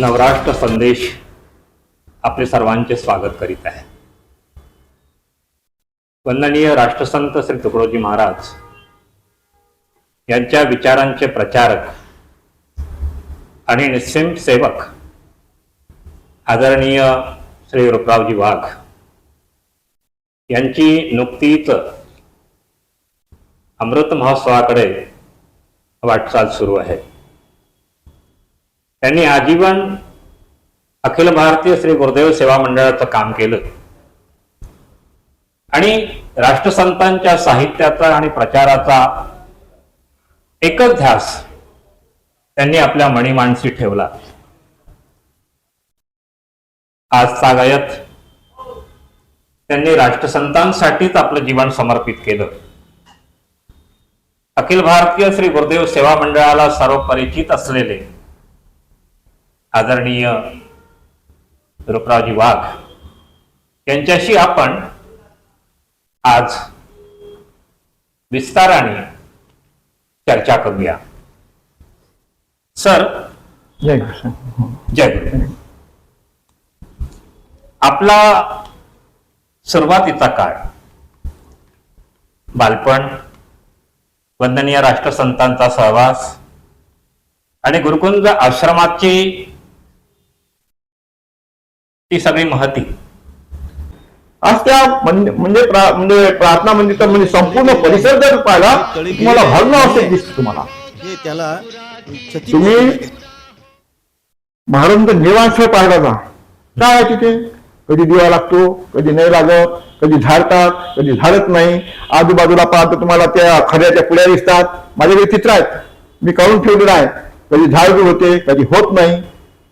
नवराष्ट्र संदेश आपले सर्वांचे स्वागत करीत आहे. वंदनीय राष्ट्रसंत श्री तुकडोजी महाराज यांच्या विचारांचे प्रचारक आणि निस्सिम सेवक आदरणीय श्री रुपरावजी वाघ यांची नुकतीच अमृत महोत्सवाकडे वाटचाल सुरू आहे. त्यांनी आजीवन अखिल भारतीय श्री गुरुदेव सेवा मंडळाचं काम केलं. आणि राष्ट्रसंतांच्या साहित्याचा आणि प्रचाराचा एकच ध्यास त्यांनी आपल्या मणीमाणसी ठेवला. आज सागायत त्यांनी राष्ट्रसंतांसाठीच आपलं जीवन समर्पित केलं. अखिल भारतीय श्री गुरुदेव सेवा मंडळाला सर्व परिचित असलेले आदरणीय रूपरावजी वाघ यांच्याशी आपण आज विस्ताराने चर्चा करूया. सर जय कृष्ण. जय आपला सुरुवातीचा काळ. बालपण वंदनीय राष्ट्रसंतांचा सहवास आणि गुरुकुंज आश्रमाची ती सगळी महती. आज त्या म्हणजे म्हणजे म्हणजे प्रार्थना मंदिर म्हणजे संपूर्ण परिसर जर पाहिला तुम्हाला भरणं असेल दिसतं तुम्हाला. त्याला तुम्ही महाराज निवांत पाहिला जा काय आहे तिथे? कधी दिवा लागतो कधी नाही लागत कधी झाडतात कधी झाडत नाही. आजूबाजूला पाहतो तुम्हाला त्या खऱ्याच्या पुड्या दिसतात. माझ्याकडे चित्र आहेत. मी काढून ठेवलेलं आहे. कधी झाड होते कधी होत नाही.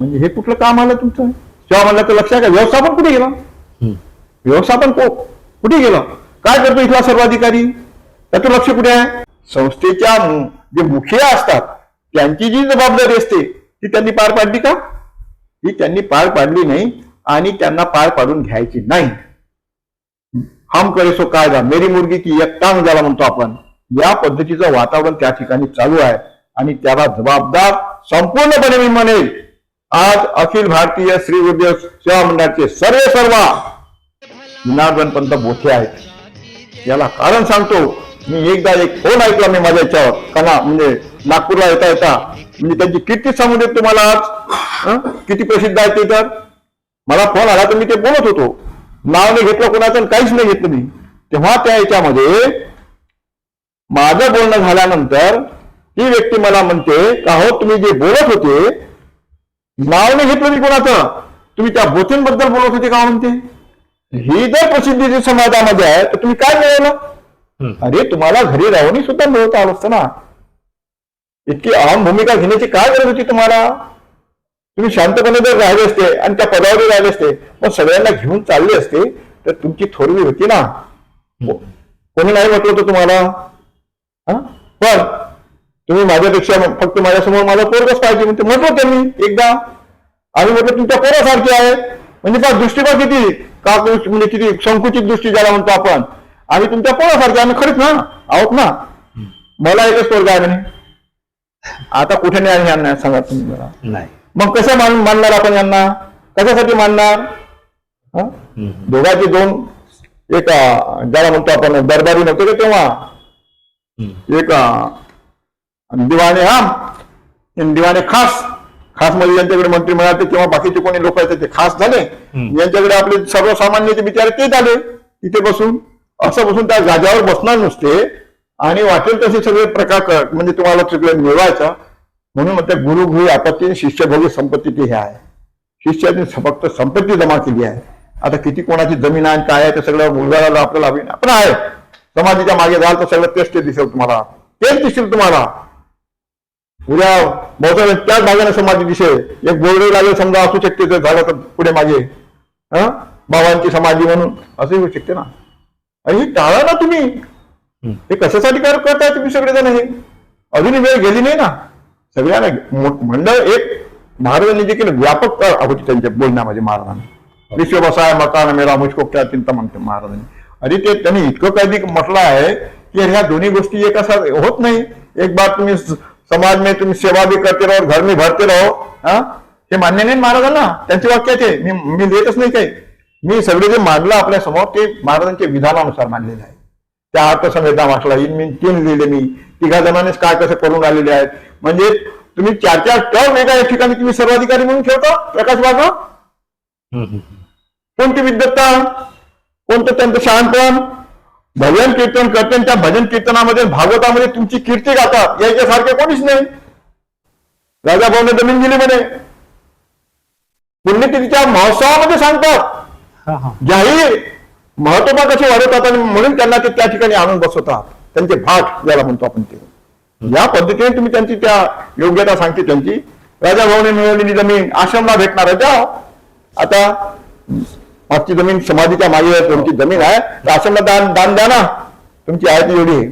म्हणजे हे कुठलं काम आलं तुमचं? तेव्हा म्हणलं तर लक्षात का व्यवस्थापन कुठे गेला? व्यवस्थापन को कुठे गेलं? काय करतो इथला सर्वाधिकारी? त्याचं लक्ष कुठे आहे? संस्थेच्या जे मुखिया असतात त्यांची जी जबाबदारी असते ती त्यांनी पार पाडली का? ती त्यांनी पार पाडली नाही आणि त्यांना पार पाडून घ्यायची नाही. हम करे सो कायदा. मेरी मुलगी की एक टांग झाला म्हणतो आपण. या पद्धतीचं वातावरण त्या ठिकाणी चालू आहे आणि त्याला जबाबदार संपूर्णपणे मी म्हणेल. आज अखिल भारतीय श्री उद्योग सेवा मंडळाचे सर्व सर्व जनार्दन पंत बोथे आहेत. याला कारण सांगतो मी एकदा एक फोन ऐकला मी माझ्या याच्यावर. कला म्हणजे नागपूरला येता येता म्हणजे त्यांची किती सांगू देत तुम्हाला आज. किती प्रसिद्ध आहे ते तर? मला फोन आला तर मी ते बोलत होतो. नाव नाही घेतलं कोणाचं काहीच नाही घेतलं मी. तेव्हा त्या याच्यामध्ये माझं बोलणं झाल्यानंतर ती व्यक्ती मला म्हणते का हो तुम्ही जे बोलत होते नाव नाही घेतलं मी कोणाचं? तुम्ही त्या बोथेंबद्दल बोलत होते का म्हणते? ही जर प्रसिद्धी समाजामध्ये आहे तर तुम्ही काय मिळवलं. अरे तुम्हाला घरी राहूनही सुद्धा मिळवता आलं असतं ना. इतकी अहम भूमिका घेण्याची काय गरज होती तुम्हाला? तुम्ही शांतपणे जर राहिले असते आणि त्या पदावर राहिले असते मग सगळ्यांना घेऊन चालले असते तर तुमची थोरवी होती ना. कोणी नाही म्हटलं होतं तुम्हाला? हा? पण तुम्ही माझ्यापेक्षा फक्त माझ्यासमोर माझा पोरगच पाहिजे. म्हणते म्हटलं त्यांनी एकदा. आणि म्हटलं तुमच्या पोरासारखी आहे. म्हणजे पहा दृष्टिकोन किती? का म्हणजे किती संकुचित दृष्टी ज्याला म्हणतो आपण. आम्ही तुमच्या पोरासारखे आम्ही खरंच ना? आहोत ना? मला एकच पोरगा आहे म्हणे. आता कुठे नाही यांना सांगा तुम्ही मला. नाही. मग कसं मान मानणार आपण यांना? कशासाठी मानणार. दोघांचे दोन एक ज्याला म्हणतो आपण दरबारी नव्हते तेव्हा. एक अं, दिवाणे आम आणि दिवाणे खास. खासमध्ये ज्यांच्याकडे मंत्री मिळाले किंवा बाकीचे कोणी लोक आहेत ते खास झाले. यांच्याकडे आपले सर्वसामान्य ते बिचारे ते झाले. तिथे बसून असं बसून त्या जागेवर बसणार नुसते. आणि वाटेल तसे सगळे प्रकार कर- म्हणजे तुम्हाला सगळे मिळवायचं. म्हणून म्हणते गुरु गुरु आपत्ती शिष्यभोगी संपत्ती ती हे आहे. शिष्याने फक्त संपत्ती जमा केली आहे. आता किती कोणाची जमीन आहे काय आहे ते सगळं मुलगाला आपल्याला अभिनय पण आहे. समाधीच्या मागे जाल तर सगळं तेच ते दिसेल तुम्हाला. तेच दिसेल तुम्हाला. उद्या बहुतेक त्याच भागाने समाधी दिसेल एक बोर्डे लागेल समजा असू शकते ते झालं तर पुढे मागे. हं? बाबांची समाधी म्हणून. असं होऊ शकते ना. आणि हे टाळा ना तुम्ही. हे. कशासाठी कर- करताय तुम्ही सगळेजण हे? अजूनही वेळ गेली नाही ना. सगळ्यांना मंडळ एक महाराजांनी देखील व्यापक होती त्यांच्या बोलण्यामध्ये महाराजांनी. विश्व बसाय मकान मेरा मुझको क्या चिंता म्हणते महाराजांनी. अरे ते त्यांनी इतकं काही म्हटलं आहे की ह्या दोन्ही गोष्टी एका साथ होत नाही. एक बार तुम्ही समाज में तुम्ही सेवा भी करते रहो घर में भरते रहो हाँ? हे मान्य नाही महाराजांना? त्यांचे वाक्य ते. मी मी लिहितच नाही काही. मी सगळे जे मांडलं आपल्यासमोर ते महाराजांच्या विधानानुसार मांडलेले आहे. त्या अर्थसंहिता वाचला. मी तीन लिहिले मी. तिघा जणांनीच काय कसं करून आलेले आहेत? म्हणजे तुम्ही चार चार टर्म एका एक ठिकाणी तुम्ही सर्वाधिकारी म्हणून ठेवता? प्रकाश बाबा. कोणती विद्वत्ता? कोणतं त्यांचं शहाणपण? भजन कीर्तन करते त्या भजन कीर्तनामध्ये भागवतामध्ये तुमची कीर्ती गातात याच्यासारखे कोणीच नाही. राजा भाऊने जमीन दिली म्हणे. पुण्यतिथीच्या महोत्सवामध्ये सांगतात. हा, हा. जाहीर महत्वता कशी वाढवतात आणि म्हणून त्यांना ते त्या ठिकाणी आणून बसवतात. त्यांचे भाट ज्याला म्हणतो आपण ते. या पद्धतीने तुम्ही त्यांची त्या योग्यता सांगते त्यांची. राजा भाऊने मिळवलेली जमीन आश्रमला भेटणार द्या आता मागची जमीन समाधीच्या मागे आहे, तुमची जमीन आहे. तर आश्रमला दान दान द्या ना. तुमची आहे ती एवढी.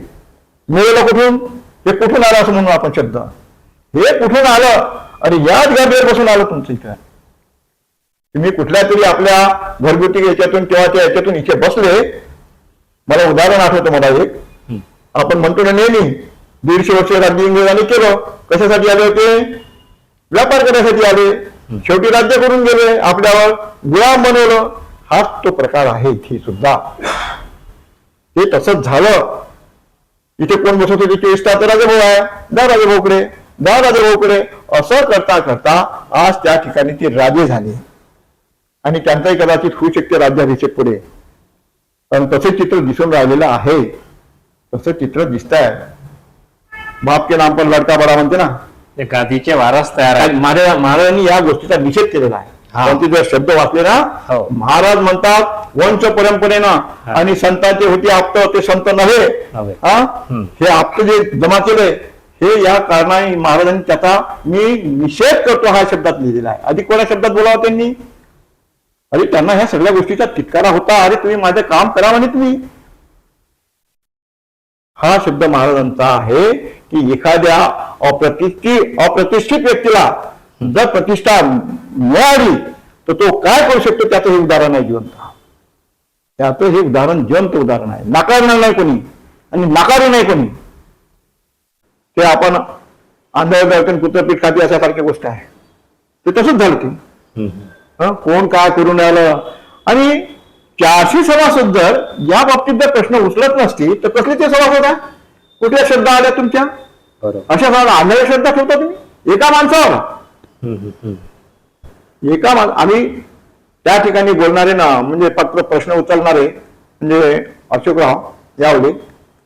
मिळवलं कुठून? हे कुठून आलं असं म्हणून आपण शब्द? हे कुठून आलं? आणि याच गर्दीवर बसून आलं तुमचं इथं. तुम्ही कुठल्या तरी आपल्या घरगुती याच्यातून किंवा त्या याच्यातून इथे बसले. मला उदाहरण आठवतं मला एक. आपण म्हणतो ना नेहमी दीडशे वर्ष राज्य इंग्रजांनी केलं. कशासाठी आले होते? व्यापार करण्यासाठी आले. शेवटी राज्य करून गेले. आपल्यावर गुलाम बनवलं. हाच तो प्रकार आहे इथे सुद्धा. ते तसंच झालं. इथे कोण बसत होते चोवीस तास राजाभाऊ आहे. दा राजाभाऊकडे दा राजाभाऊकडे. असं करता करता आज त्या ठिकाणी ते राजे झाले. आणि त्यांचाही कदाचित होऊ शकते राज्याभिषेक पुढे. पण तसे चित्र दिसून राहिलेलं आहे. तसं चित्र दिसत आहे बाप के नाम पण लडका बडा म्हणते ना. ते गादीचे वारस तयार आहेत. महाराज महाराजांनी या गोष्टीचा निषेध केलेला आहे. त्यांचे जर शब्द वाचले ना हो. महाराज म्हणतात वंश परंपरेनं. आणि संतांचे होते आप्त ते संत नव्हे. हा. हे आप्त जे जमा केले हे या कारणाने महाराजांनी त्याचा मी निषेध करतो हा शब्दात लिहिलेला आहे अधिक कोणा शब्दात बोलावं त्यांनी अरे त्यांना ह्या सगळ्या गोष्टीचा तिटकारा होता अरे तुम्ही माझं काम करा म्हणे तुम्ही हा शब्द महाराजांचा आहे की एखाद्या अप्रतिष्ठित अप्रतिष्ठित व्यक्तीला जर प्रतिष्ठा मिळाली तर तो काय करू शकतो त्याचं हे उदाहरण आहे जिवंत. त्याचं हे उदाहरण जिवंत उदाहरण आहे. नाकारणार नाही कोणी आणि नाकारू नाही कोणी. ते आपण आंधळ दर्शन कुत्रपीठ खाती अशासारखी गोष्ट आहे. ते तसंच झालं. हं, कोण काय करून राहिलं? आणि चारशे सभासद जर या बाबतीत जर प्रश्न उचलत नसतील तर कसले ते सभासद आहे? कुठल्या श्रद्धा आल्या तुमच्या? अशा आंधळ्या श्रद्धा ठेवता तुम्ही? एका माणसावर. एका आम्ही त्या ठिकाणी बोलणारे ना म्हणजे फक्त प्रश्न उचलणारे म्हणजे अशोकराव यावले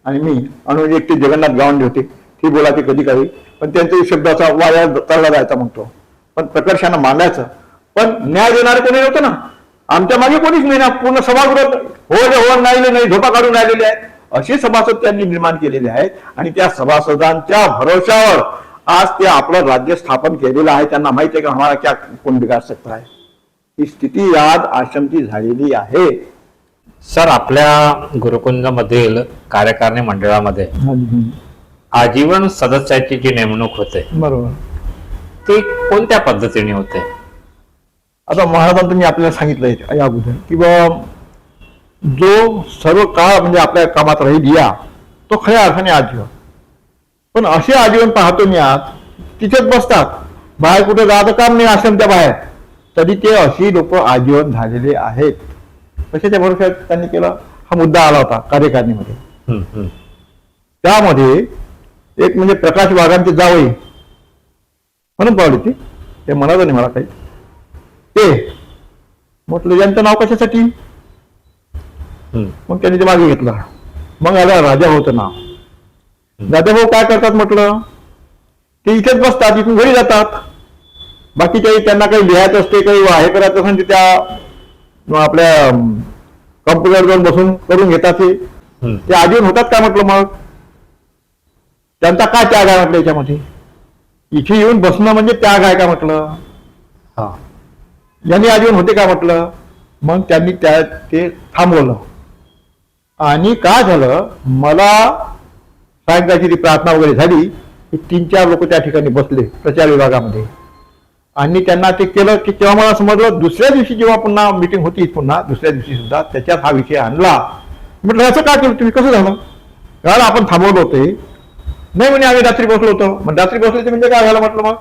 आणि मी आणि एकटे ते जगन्नाथ गावंडे होते. ती बोलायचे कधी काही. पण त्यांच्या शब्दाचा वाया तळला जायचा म्हणतो. पण प्रकर्षानं मांडायचं. पण न्याय देणारे कोणी नव्हतं ना. आमच्या मागे कोणीच नाही ना. पूर्ण सभागृहात हो हो नाही नाही झोपा काढून राहिलेले आहेत. असे सभासद त्यांनी निर्माण केलेले आहेत. आणि त्या सभासदांच्या भरोशावर आज ते आपलं राज्य स्थापन केलेलं आहे त्यांना माहिती आहे की आम्हाला क्या कोण बिघाड सकता है ही स्थिती आज आश्रमची झालेली आहे. सर आपल्या गुरुकुंजमधील कार्यकारिणी मंडळामध्ये आजीवन सदस्याची जी नेमणूक होते. बरोबर. ती कोणत्या पद्धतीने होते? आता महाराजांनी आपल्याला सांगितलंय या अगोदर की बा जो सर्व काळ म्हणजे आपल्या कामात राहील या तो खऱ्या अर्थाने आजीवन. पण असे आजीवन पाहतो मी आज तिथेच बसतात. बाहेर कुठे जायचं काम नाही आश्रमच्या बाहेर. तरी ते अशी लोक आजीवन झालेले आहेत. कशाच्या भरोशात त्यांनी केला? हा मुद्दा आला होता कार्यकारिणीमध्ये. त्यामध्ये एक म्हणजे प्रकाश वाघांचे जावई. म्हणून पावली ती. ते म्हणालं नाही मला काही. ते म्हटलं यांचं नाव कशासाठी. मग त्यांनी ते मागे घेतलं. मग आला राजा होतं नाव. राजा भाऊ काय करतात म्हटलं? ते इथेच बसतात इथून घरी जातात. बाकी काही त्यांना काही लिहायचं असते काही हे करायचं असेल ते त्या आपल्या कम्प्युटर जाऊन बसून करून घेतात ते. आजीवन होतात काय म्हटलं मग? त्यांचा काय त्याग आहे म्हटलं याच्यामध्ये? इथे येऊन बसणं म्हणजे त्याग आहे का म्हटलं? हा. यांनी आजीवन होते का म्हटलं? मग त्यांनी त्या ते थांबवलं. आणि काय झालं? मला सायंकाळची ती प्रार्थना वगैरे झाली की तीन चार लोक त्या ठिकाणी बसले प्रचार विभागामध्ये. आणि त्यांना ते केलं की तेव्हा मला समजलं दुसऱ्या दिवशी जेव्हा पुन्हा मिटिंग होती पुन्हा दुसऱ्या दिवशी सुद्धा त्याच्यात हा विषय आणला. म्हटलं असं का केलं? तुम्ही कसं झालं? कारण आपण थांबवलं होते नाही म्हणे आम्ही रात्री बसलो होतो. मग रात्री बसले ते म्हणजे काय झालं? म्हटलं मग?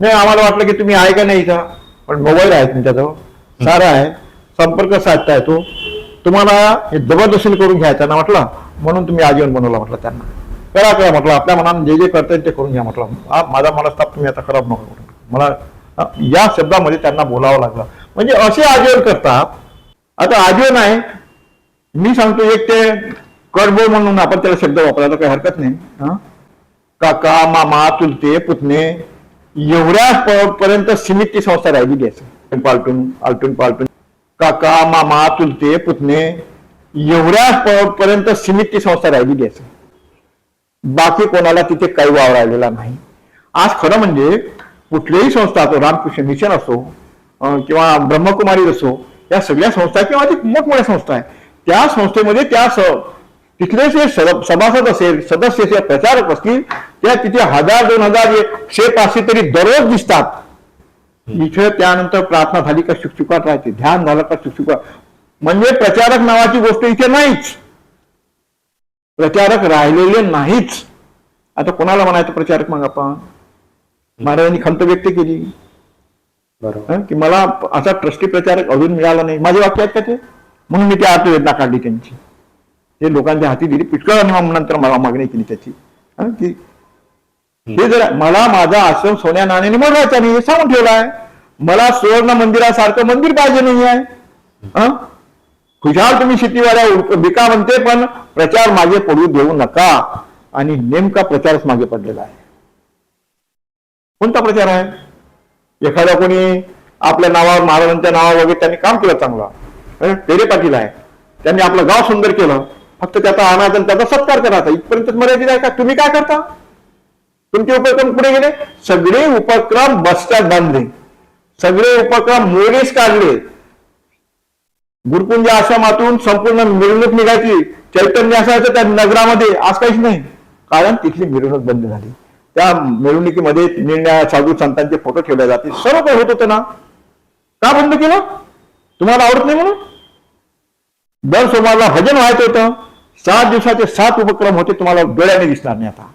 नाही आम्हाला वाटलं की तुम्ही आहे का नाही इथं. पण मोबाईल आहे तुमच्याजवळ सारा आहे. संपर्क साधता येतो तुम्हाला हे जबरदस्तीने करून घ्यायचा ना? म्हटलं. म्हणून तुम्ही आजीवन बनवला म्हटलं त्यांना. करा करा म्हटलं. आपल्या मनानं जे जे करता येईल ते करून घ्या म्हटलं. माझा मनस्ताप तुम्ही आता खराब नको मला या शब्दामध्ये त्यांना बोलावं लागलं. म्हणजे असे आजीवन करतात. आता आजीवन आहे मी सांगतो एक ते कडबोळ म्हणून आपण त्याला शब्द वापरायला काही हरकत नाही. काका मामा चुलते पुतणे एवढ्या पर्यंत सीमित ती संस्था राहिलेली असं. पालटून आलटून पालटून. काका मामा चुलते पुतणे एवढ्या पर्यंत सीमित ती संस्था राहिलेली असं. बाकी कोणाला तिथे काही वाव राहिलेला नाही. आज खरं म्हणजे कुठलीही संस्था असो रामकृष्ण मिशन असो किंवा ब्रह्मकुमारी असो या सगळ्या संस्था किंवा ती मोठमोठ्या संस्था आहे त्या संस्थेमध्ये त्या स तिथले जे सभासद असेल सदस्य असेल प्रचारक असतील त्या तिथे हजार दोन हजार एकशे पाचशे तरी दररोज दिसतात. इथे त्यानंतर प्रार्थना झाली का शुकशुकाट राहते ध्यान झालं का शुकशुकाट म्हणजे प्रचारक नावाची गोष्ट इथे नाहीच. प्रचारक राहिलेले नाहीच. आता कोणाला म्हणायचं प्रचारक मग आपण? महाराजांनी खंत व्यक्त केली. बरोबर. हं, की मला असा ट्रस्टी प्रचारक अजून मिळाला नाही. माझे वाक्य आहेत का ते? म्हणून मी ती अर्थवेदना काढली त्यांची. ते लोकांच्या हाती दिली. पिटकळ नंतर मला मागणी केली त्याची. हं, की हे जर मला माझा आश्रम सोन्या नाण्याने मोडवायचा नाही हे सांगून ठेवलाय मला सुवर्ण मंदिरासारखं मंदिर पाहिजे नाही आहे हं? खुशाल तुम्ही शेतीवाल्या बिका म्हणते पण प्रचार मागे पडू देऊ नका. आणि नेमका प्रचारच मागे पडलेला आहे. कोणता प्रचार आहे? एखादा कोणी आपल्या नावावर महाराजांच्या नावावर वगैरे त्यांनी काम केलं चांगलं. तेरे पाटील आहे. त्यांनी आपलं गाव सुंदर केलं. फक्त त्याचा आणायचा आणि त्याचा सत्कार करायचा इथपर्यंत मर्यादित आहे का? तुम्ही काय करता? तुमचे उपक्रम पुढे गेले? सगळे उपक्रम बसस्टँड बांधले सगळे उपक्रम मोडीस काढले. गुरुकुंज आश्रमातून संपूर्ण मिरवणूक निघायची. चैतन्य असायचं त्या नगरामध्ये. आज काहीच नाही. कारण तिथली मिरवणूक बंद झाली. त्या मिरवणुकीमध्ये निर्णया साधू संतांचे फोटो ठेवले जाते. सर्व काही होत होतं ना. का बंद केलं? तुम्हाला आवडत नाही म्हणून? दर सोमवारला भजन व्हायचं होतं. सात दिवसाचे सात उपक्रम होते. तुम्हाला डोळ्याने दिसणार नाही आता.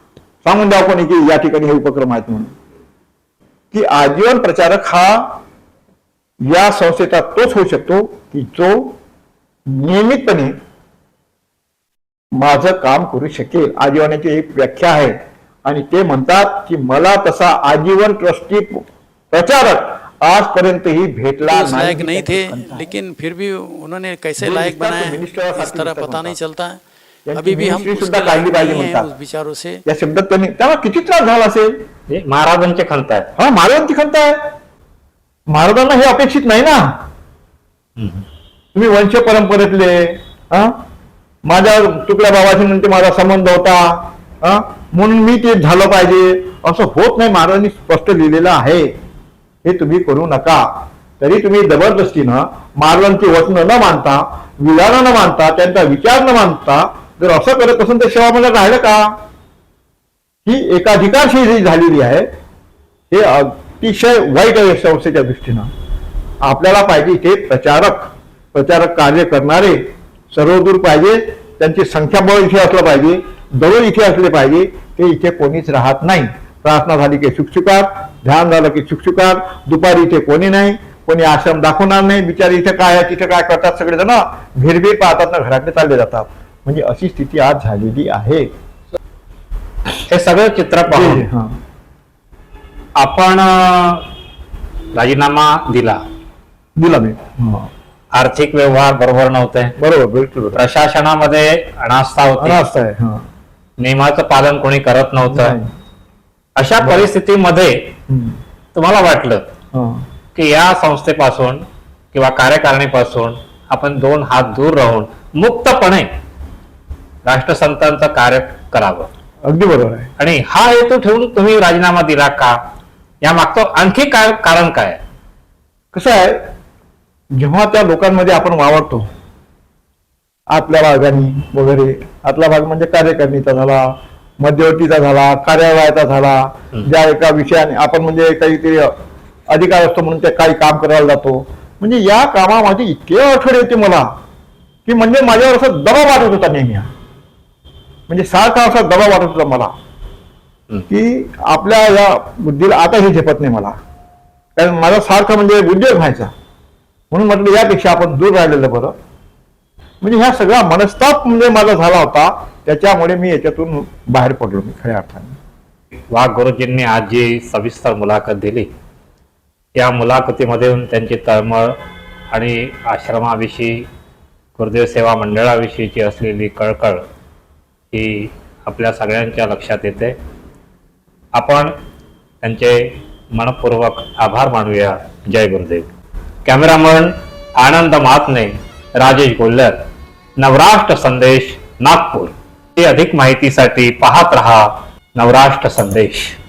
सांगून द्या कोणी की या ठिकाणी हे उपक्रम आहेत म्हणून. की आजीवन प्रचारक हा या संस्थेचा तोच होऊ शकतो की जो नियमितपणे माझं काम करू शकेल. आजीवनाची एक व्याख्या आहे. आणि ते म्हणतात की मला तसा आजीवन ट्रस्टी प्रचारक आजपर्यंतही भेटला उस लायक नहीं थे लेकिन फिर भी उन्होंने कैसे लायक बनाया इस तरह पता। नहीं चलता। अभी भी हम सुद्धा काढली पाहिजे हैं म्हणतात. उस विचारों से। या शब्दात त्यांनी त्याला किती त्रास झाला असेल? हे महाराजांचे खंत आहेत. हा महाराजांची खंत आहे. महाराजांना हे अपेक्षित नाही ना. तुम्ही वंश परंपरेतले माझ्या तुकड्या बाबाशी म्हणते माझा संबंध होता म्हणून मी ते झालं पाहिजे. असं होत नाही महाराजांनी स्पष्ट लिहिलेलं आहे. हे तुम्ही करू नका. तरी तुम्ही जबरदस्तीनं महाराजांची वचनं न मानता विधानं न मानता त्यांचा विचार न मानता जर असं करत असेल तर सेवामध्ये राहिलं का? ही एकाधिकारशी झालेली आहे हे अतिशय वाईट आहे संस्थेच्या दृष्टीनं. आपल्याला पाहिजे इथे प्रचारक प्रचारक कार्य करणारे सर्वदूर पाहिजे त्यांची संख्याबळ इथे असलं पाहिजे दररोज इथे असले पाहिजे ते इथे कोणीच राहत नाही. प्रार्थना झाली की शुकशुकार ध्यान झालं की शुकशुकार दुपारी इथे कोणी नाही कोणी आश्रम दाखवणार नाही बिचारे इथे काय आहे तिथे काय करतात सगळेजण? भिरभीर पाहतात ना घराकडे चालले जातात. म्हणजे अशी स्थिती आज झालेली आहे. हे सगळं चित्र पाहून हा. आपण राजीनामा दिला दिला मी हा. आर्थिक व्यवहार बरोबर नव्हते बरोबर बिलकुल बरोबर. प्रशासनामध्ये अनास्था होती अनास्था आहे हा. नियमाचं पालन कोणी करत नव्हतं नाही. अशा परिस्थितीमध्ये हम्म. तुम्हाला वाटलं हा. की या संस्थेपासून किंवा कार्यकारिणीपासून आपण दोन हात दूर राहून मुक्तपणे राष्ट्रसंतांचं कार्य करावं अगदी बरोबर आहे आणि हा हेतू ठेवून तुम्ही राजीनामा दिला का या मागचं आणखी काय कारण काय? कसं आहे जेव्हा त्या लोकांमध्ये आपण वावरतो आतल्या भागानी वगैरे आतला भाग म्हणजे कार्यकारिणीचा झाला मध्यवर्तीचा झाला कार्यालयाचा झाला. ज्या एका विषयाने आपण म्हणजे काहीतरी अधिकार असतो म्हणून ते काही काम करायला जातो म्हणजे या कामामध्ये इतके अडथळे येते मला की म्हणजे माझ्यावर असं दबाव वाटत होता नेहमी. म्हणजे सारखा असा दबाव वाटत होता मला. की आपल्या या बुद्धीला आता हे झेपत नाही मला. कारण माझा सारखा म्हणजे उद्योग व्हायचा. म्हणून म्हटलं यापेक्षा आपण दूर राहिलेलं बरं. म्हणजे ह्या सगळा मनस्ताप म्हणजे माझा झाला होता. त्याच्यामुळे मी याच्यातून बाहेर पडलो मी खऱ्या अर्थाने. वाघ गुरुजींनी आज जी सविस्तर मुलाखत दिली. त्या मुलाखतीमध्ये त्यांची तळमळ आणि आश्रमाविषयी गुरुदेव सेवा मंडळाविषयीची असलेली कळकळ ही आपल्या सगळ्यांच्या लक्षात येते. आपण त्यांचे मनपूर्वक आभार मानूया. जय गुरुदेव. कॅमेरामन आनंद महात्मे राजेश गोल्लर. नवराष्ट्र संदेश नागपूर. अधिक माहितीसाठी पाहत रहा नवराष्ट्र संदेश.